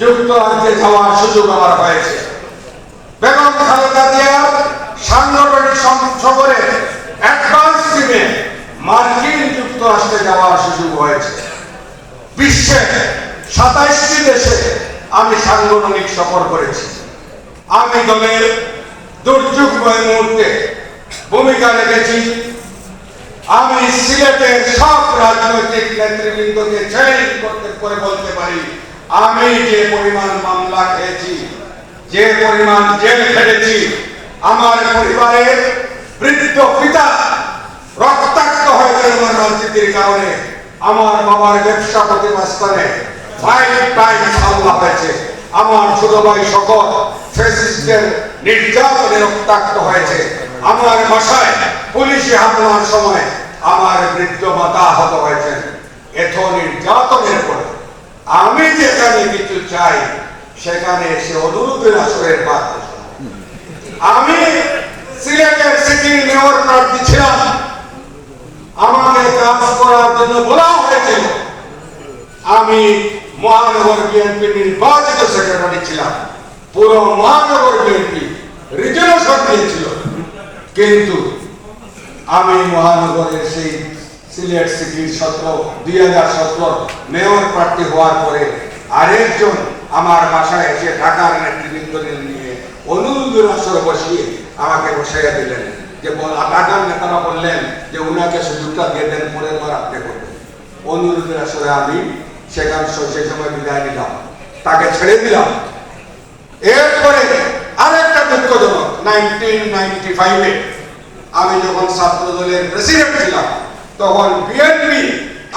যুক্তরাজ্যে যাওয়ার সুযোগ আমার হয়েছে। বেগম খালেদা জিয়ার সাংগঠনিক সফরে অ্যাডভান্স টিমে মার্কিন যুক্তরাষ্ট্রে যাওয়ার সুযোগ হয়েছে। বিশ্বের সাতাইশটি দেশে আমি সাংগঠনিক সফর করেছি। আমি দলের দুর্যোগময় মুহূর্তে ভূমিকা রেখেছি। আমি সিলেটের সব রাজনৈতিক নেতৃবৃন্দকে চ্যালেঞ্জ করতে করে বলতে পারি আমি যে পরিমাণ মামলা খেয়েছি, যে পরিমাণ জেল খেটেছি, আমার পরিবারের বৃদ্ধ পিতা রক্তাক্ত হয়েছে আমার রাজনীতির কারণে, আমার বাবার ব্যবসা প্রতিষ্ঠানে ফাইভ টাইমস হামলা হয়েছে। আমার ছোট ভাই শকত ফেসিস্টের নির্যাতনে রক্তাক্ত হয়েছে। আমার বাসায় পুলিশি হামলার সময় আমার বৃদ্ধ মাতা আহত হয়েছেন। এত নির্যাতনের পরে আমি যেখানে কিছু চাই, সেখানে এসে অনুরোধের আসরের বাদ আমি সিলেটের সিটি মেয়র প্রার্থী ছিলাম। আমাকে কাজ করার জন্য বলা হয়েছিল। আমি মহানগর বিএনপি নির্বাচিত সেক্রেটারি ছিলাম। পুরো মহানগর বিএনপি রিজনেশন দিয়েছিল কিন্তু আমি মহানগরের সেই সিলেট সিটির সতেরো, দুই হাজার সতেরো মেয়র প্রার্থী হওয়ার পরে আরেকজন আমার বাসায় এসে ঢাকার নেতৃবৃন্দদের নিয়ে অনুরোধের আসরে বসিয়ে আমাকে বসাইয়া দিলেন। যে ঢাকার নেতারা বললেন যে উনাকে সুযোগটা দিয়ে দেন, পরের বার আপনি করবেন। অনুরোধের আসরে আমি সেখান সেই সময় বিদায় নিলাম। তাকে ছেড়ে দিলাম। এরপরে আরেকটা দুঃখজনক নাইনটিন নাইনটি ফাইভে আমি যখন ছাত্র দলের প্রেসিডেন্ট ছিলাম তখন বিএনপি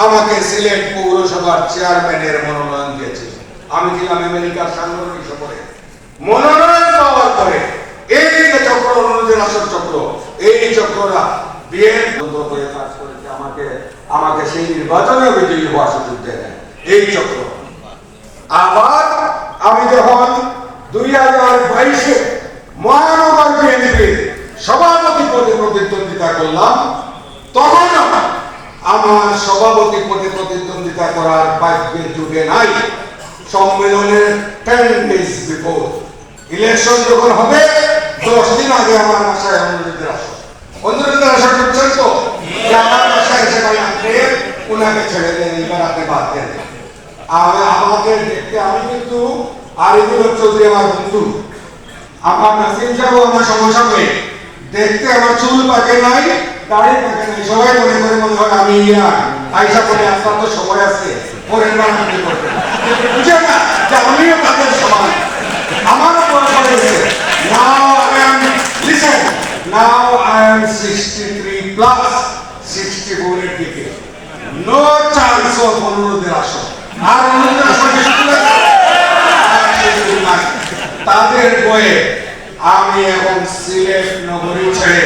আমাকে সিলেট পৌরসভার চেয়ারম্যানের মনোনয়ন দিয়েছিল আমি ছিলাম আমেরিকার সাংগঠনিক সফরে। মনোনয়ন পাওয়ার পরে এই যে চক্র, অনুরোধের আসর চক্র, এই চক্ররা বিএনপি করে কাজ করেছে। আমাকে আমাকে সেই নির্বাচনে বিজয়ী হওয়ার সুযোগ দেয় এই চক্র। আবার আমি যখন দুই হাজার বাইশে মহানগর বিএনপির সভাপতি পদে প্রতিদ্বন্দ্বিতা করলাম তখন আমার সভাপতি পদে প্রতিদ্বন্দ্বিতা করার ভাগ্যের যুগে নাই। সম্মেলনের টেন ডেজ বিফোর ইলেকশন যখন হবে, দশ দিন আগে আমার বাসায় অনুরোধের আসো অনুরোধের আশা করছেন তো? আমার বাসায় এসে ভাই আপনি উনাকে ছেড়ে দেন এবার আপনি বাদ দেন। আমি আমাকে দেখতে আমি কিন্তু আরিফুল চৌধুরী আমার বন্ধু। আমার নাসিম সাহেব আমার সমস্যা নেই দেখতে আমার চুল পাকে নাই দাড়ি পাকে নাই সবাই মনে করে মনে হয় আমি ইয়া, আইসা বলে আপনার তো সময় আছে, পরের বার আপনি করবেন বুঝে না? যে আমিও তাদের সমান। আমারও বয়স হয়েছে now I am listen now I am 63 plus 64 এর দিকে। নো চান্স অফ অনুরোধের আসন আর অনুরোধের আসন তাদের বয়ে আমি এখন সিলেট নগরী ছেড়ে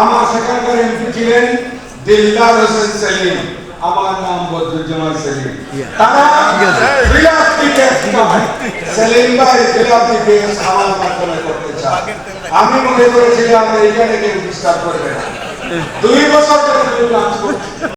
আমার সেখানকার এমপি ছিলেন দিলদার হোসেন সেলিম। আমার নাম বদরুজ্জামান সেলিম। তারা কেস সেলিম ভাই বিলাসী কেস আমার মাধ্যমে করতে চায়। আমি মনে করেছিলাম এইখানে কেউ ডিস্টার্ব করবে না। দুই বছর ধরে করছি।